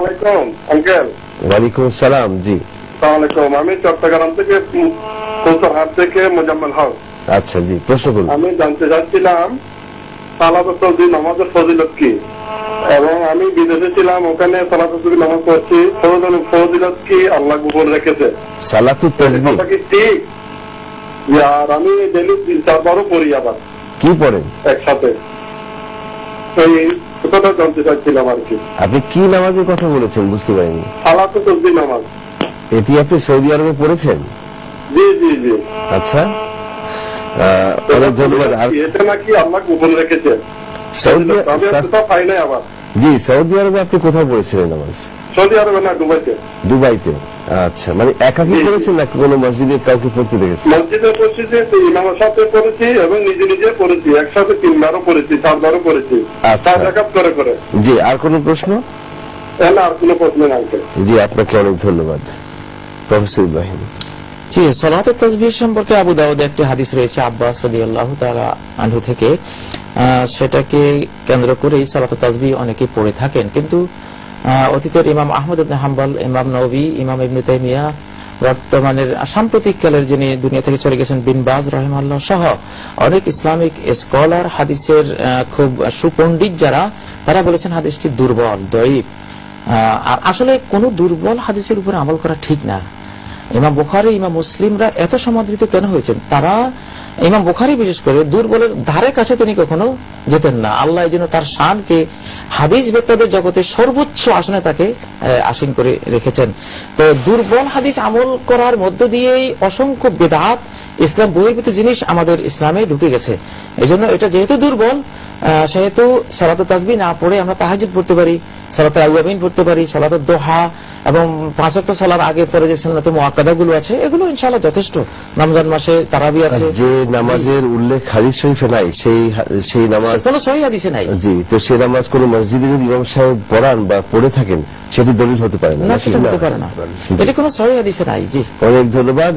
ওয়ালাইকুম আসসালাম জি। সালামালাইকুম আমি চট্টগ্রাম থেকে কৌতরহাট থেকে মোজাম্মেল হক। আচ্ছা জি প্রশ্ন করুন। আমি জানতে চাচ্ছিলাম সালাতুল নামাজের ফজিলত কি? এবং আমি বিদেশে ছিলাম ওখানে সালাতুল নামাজ পড়ছি। ফজিলত- কি আল্লাহ গোপন রেখেছে? সালাতুত তাসবিহ কথা কি ঠিক? আর আমি ডেলি তিন চারবারও পড়ি আবার। কি পড়েন? একসাথে। এই কথাটা জানতে চাচ্ছিলাম আর কি। আপনি কি নামাজের কথা বলেছেন বুঝতে পারিনি? সালাতুল নামাজ। এটি আপনি সৌদি আরবে পড়েছেন? জি জি জি। আচ্ছা। অনেক ধন্যবাদ। এটা নাকি আল্লাহ গোপন রেখেছে। সৌদি আবার জি সৌদি আরবে আপনি কোথায় পড়েছিলেন নামাজ সৌদি আরবে না দুবাইতে। দুবাইতে? আচ্ছা মানে একাকি। পড়েছেন নাকি কোনো মসজিদে কাউকে পড়তে দেখেছেন? মসজিদে পড়েছি ইমামের সাথে পড়েছি এবং নিজে নিজে পড়েছি একসাথে তিনবারও পড়েছি চারবারও পড়েছি। আচ্ছা। করে করে। জি আর কোনো প্রশ্ন? আর কোনো প্রশ্ন নাই জি আপনাকে অনেক ধন্যবাদ। প্রফেসর ইব্রাহিম। জি সালাতের তাসবিহ সম্পর্কে আবু দাউদে একটি হাদিস রয়েছে আব্বাস রাদিয়াল্লাহু তাআলা আনহু থেকে। সেটাকে কেন্দ্র করেই সালাতের তাসবিহ অনেকে পড়ে থাকেন। কিন্তু অতীতের ইমাম আহমদ ইবনে হাম্বল ইমাম নবী ইমাম ইবনে তাইমিয়া বর্তমানের সাম্প্রতিক কালের যিনি দুনিয়া থেকে চলে গেছেন বিন বাজ রহিমাল্লাহ সহ অনেক ইসলামিক স্কলার হাদিসের খুব সুপণ্ডিত যারা তারা বলেছেন হাদিসটি দুর্বল আহ, আর আসলে কোন দুর্বল হাদিসের উপরে আমল করা ঠিক না। ইমাম বুখারি ইমাম মুসলিমরা এত সমাদৃত কেন হয়েছেন? তারা ইমাম বুখারি বিশেষ করে দুর্বলের ধারে কাছে তিনি কখনো যেতেন না। আল্লাহ এই জন্য তার শানকে হাদিস বেত্তাদের জগতে সর্বোচ্চ আসনে তাকে আসীন করে রেখেছেন। তো দুর্বল হাদিস আমল করার মধ্য দিয়েই অসংখ্য বেদাত, ইসলাম বহির্ভূত জিনিস আমাদের ইসলামে ঢুকে গেছে। এই জন্য এটা যেহেতু দুর্বল সেহেতু সালাত তাজবি না পড়ে আমরা তাহাজুদ পড়তে পারি সালাত আউয়াবিন পড়তে পারি সালাত দোহা এবং পাঁচত্ব সালার আগে পরে যে সুন্নতে মোয়াক্কাদা গুলো আছে এগুলো ইনশাআল্লাহ যথেষ্ট। রমজান মাসে তারাবি আছে। যে নামাজের উল্লেখ হাদিস শরীফে নাই সেই সেই নামাজ কোনো সহি হাদিসে নাই। জি তো সে নামাজ কোন মসজিদে যদি ইমাম সাহেব পড়ান বা পড়ে থাকেন সেটি দলিল হতে পারে না সেটা হতে পারে না। এটি কোনো সহি হাদিসে নাই জি। অনেক ধন্যবাদ